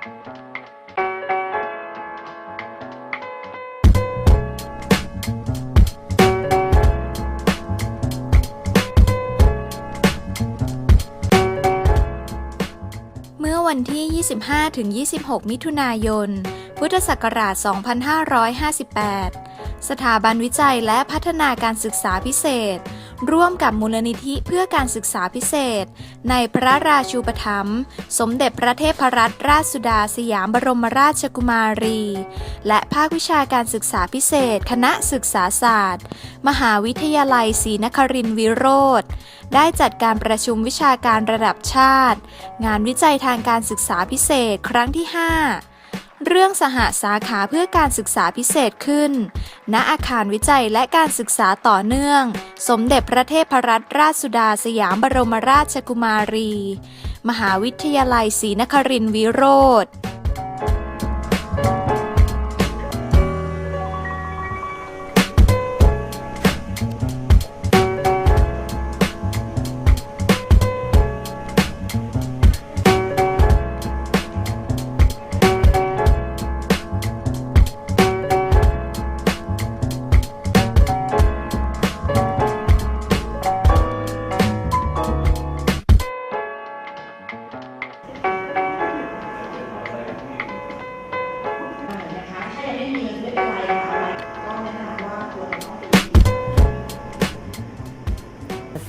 เมื่อวันที่ 25-26 มิถุนายน พุทธศักราช 2558 สถาบันวิจัยและพัฒนาการศึกษาพิเศษ ร่วมกับมูลนิธิเพื่อการศึกษาพิเศษ ในพระราชูปถัมภ์สมเด็จพระเทพรัตนราชสุดาสยามบรมราชกุมารี และภาควิชาการศึกษาพิเศษ คณะศึกษาศาสตร์ มหาวิทยาลัยศรีนครินทรวิโรธได้จัดการประชุมวิชาการระดับชาติ งานวิจัยทางการศึกษาพิเศษครั้งที่ 5 เรื่องสหสาขาเพื่อการศึกษาพิเศษขึ้น ณ อาคารวิจัยและการศึกษาต่อเนื่อง สมเด็จพระเทพรัตนราชสุดาสยามบรมราชกุมารี มหาวิทยาลัยศรีนครินทรวิโรธ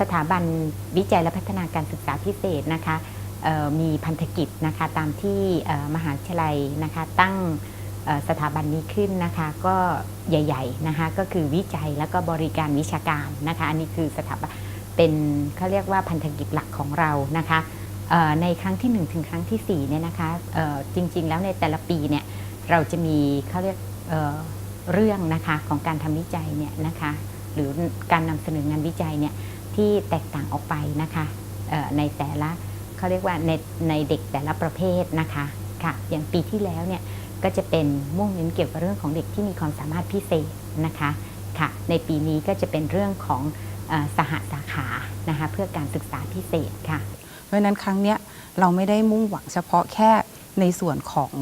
สถาบันวิจัยและพัฒนาการศึกษาพิเศษนะคะมีพันธกิจนะคะตามที่มหาวิทยาลัยนะคะตั้งสถาบันนี้ขึ้นนะคะก็ใหญ่ๆนะคะก็คือวิจัยแล้วก็บริการวิชาการนะคะอันนี้คือสถาบันเป็นเขาเรียกว่าพันธกิจหลักของเรานะคะในครั้งที่ 1 ถึงครั้งที่4เนี่ยนะคะจริงๆ แล้วในแต่ละปีเนี่ยเราจะมีเขาเรียกเเรื่องนะคะของการทำวิจัยเนี่ยนะคะหรือการนำเสนองานวิจัยเนี่ย ที่แตกต่างออกไปนะคะในแต่ละเขาเรียกว่าในในเด็กแต่ละประเภทนะคะค่ะอย่างปีที่แล้วเนี่ยก็จะเป็นมุ่งเน้นเกี่ยวกับเรื่องของเด็กที่มีความสามารถพิเศษนะคะค่ะในปีนี้ก็จะเป็นเรื่องของสหสาขานะคะเพื่อการศึกษาพิเศษค่ะ เพราะฉะนั้นครั้งเนี้ยเราไม่ได้มุ่งหวังเฉพาะแค่ในส่วนของ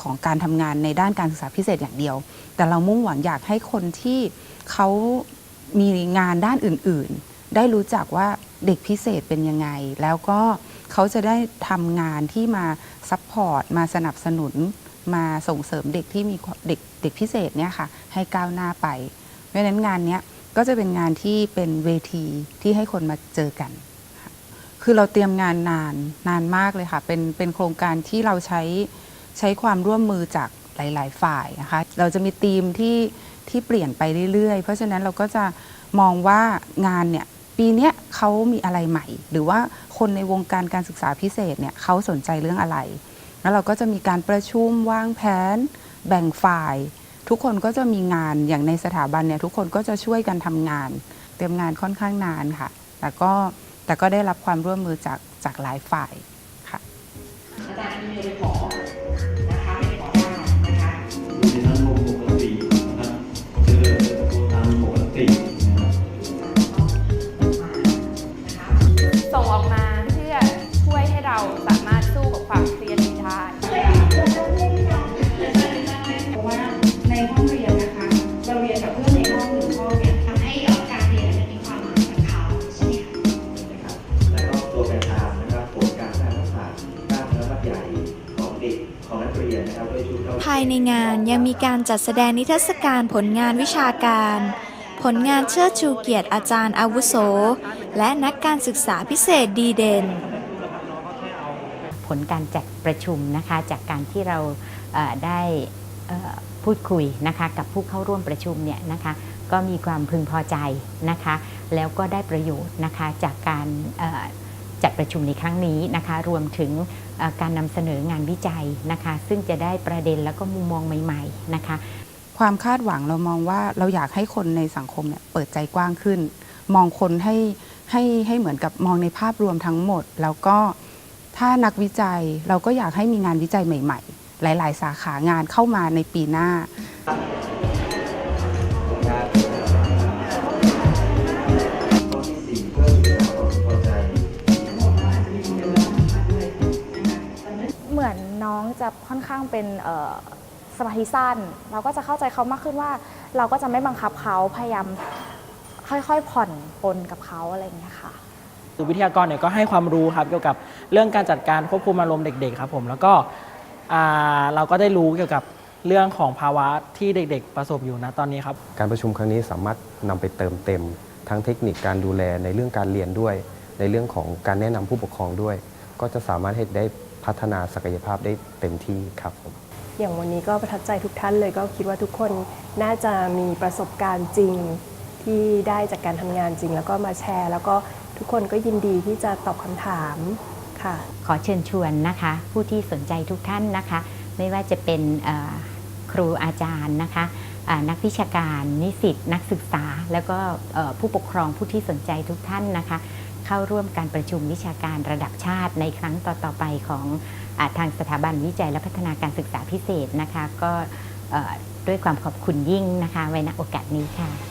ของการทำงานในด้านการศึกษาพิเศษอย่างเดียว แต่เรามุ่งหวังอยากให้คนที่เขามีงานด้านอื่น ๆ ได้รู้จักว่าเด็กพิเศษเป็นยังไง แล้วก็เขาจะได้ทำงานที่มาซัพพอร์ตมาสนับสนุน มาส่งเสริมเด็กที่มีเด็กเด็กพิเศษเนี่ยค่ะให้ก้าวหน้าไป เพราะฉะนั้นงานเนี้ยก็จะเป็นงานที่เป็นเวทีที่ให้คนมาเจอกัน คือเราเตรียมงานนานนานมากเลยค่ะ เป็นเป็นโครงการที่เราใช้ใช้ความร่วมมือจากหลาย ๆ ฝ่ายนะคะ เราจะมีธีมที่ที่เปลี่ยนไปเรื่อย ๆ เพราะฉะนั้นเราก็จะมองว่างานเนี่ย ปีเนี้ยเขามีอะไรใหม่ หรือว่าคนในวงการการศึกษาพิเศษเนี่ยเขาสนใจเรื่องอะไร แล้วเราก็จะมีการประชุมวางแผน แบ่งฝ่าย ทุกคนก็จะมีงานอย่างในสถาบันเนี่ยทุกคนก็จะช่วยกันทำงาน เตรียมงานค่อนข้างนานค่ะ แต่ก็แต่ก็ได้รับความร่วมมือจากจากหลายฝ่ายค่ะอาจารย์อีเลไปขอนะคะ เราสามารถสู้กับความเครียดนี้ได้เพราะว่าในห้องเรียนนะคะ เราเรียนกับเพื่อนในห้องหนึ่งห้องเนี่ยทำให้อ่อการเรียนมีความหมายกับเขาใช่ไหมคะนะครับแล้วก็ตัวแปรทางนะครับผลการสร้างทักษะกล้ามเนื้อมัดใหญ่ของเด็กของนักเรียนนะครับด้วยชุดภายในงานยังมีการจัดแสดงนิทรรศการผลงานวิชาการ ผลงานเชิดชูเกียรติอาจารย์อาวุโส และนักการศึกษาพิเศษดีเด่น ผลการจัดประชุมนะคะ จากการที่เราได้พูดคุยนะคะ กับผู้เข้าร่วมประชุมเนี่ยนะคะก็มีความพึงพอใจนะคะ แล้วก็ได้ประโยชน์นะคะจากการจัดประชุมในครั้งนี้นะคะ รวมถึงการนำเสนองานวิจัยนะคะ ซึ่งจะได้ประเด็นแล้วก็มุมมองใหม่ๆนะคะ ความคาดหวังเรามองว่าเราอยากให้คนในสังคมเนี่ยเปิดใจกว้างขึ้น มองคนให้ให้ให้เหมือนกับมองในภาพรวมทั้งหมด แล้วก็ ถ้านักวิจัยเราก็อยากให้มีงานวิจัยใหม่ ๆ หลาย ๆ สาขางานเข้ามาในปีหน้า เหมือนน้น้องจะค่อนข้างเป็นเอ่อสมาธิสั้น เราก็จะเข้าใจเขามากขึ้นว่า เราก็จะไม่บังคับเขาพยายามค่อยๆผ่อนปลนกับเขาอะไรอย่างเงี้ยค่ะ คือวิทยากรเนี่ยก็ให้ความรู้ครับเกี่ยวกับเรื่องการจัดการควบคุมอารมณ์เด็กๆครับผมแล้วก็อ่าเราก็ได้รู้เกี่ยวกับเรื่องของภาวะที่เด็ก ๆ ประสบอยู่นะตอนนี้ครับการประชุมครั้งนี้สามารถนำไปเติมเต็ม ทั้งเทคนิคการดูแลในเรื่องการเรียนด้วย ในเรื่องของการแนะนำผู้ปกครองด้วย ก็จะสามารถให้ได้พัฒนาศักยภาพได้เต็มที่ครับผมอย่างวันนี้ก็ประทับใจทุกท่านเลยก็คิดว่าทุกคนน่าจะมีประสบการณ์จริงที่ได้จากการทำงานจริง แล้วก็มาแชร์ แล้วก็ ทุกคนก็ยินดีที่จะตอบคำถามค่ะ ขอเชิญชวนนะคะ ผู้ที่สนใจทุกท่านนะคะ ไม่ว่าจะเป็นครูอาจารย์นะคะนักวิชาการนิสิตนักศึกษา แล้วก็ผู้ปกครองผู้ที่สนใจทุกท่านนะคะ เข้าร่วมการประชุมวิชาการระดับชาติในครั้งต่อๆไปของอทางสถาบันวิจัยและพัฒนาการศึกษาพิเศษนะคะ ก็ด้วยความขอบคุณยิ่งนะคะ ไว้ณโอกาสนี้ค่ะ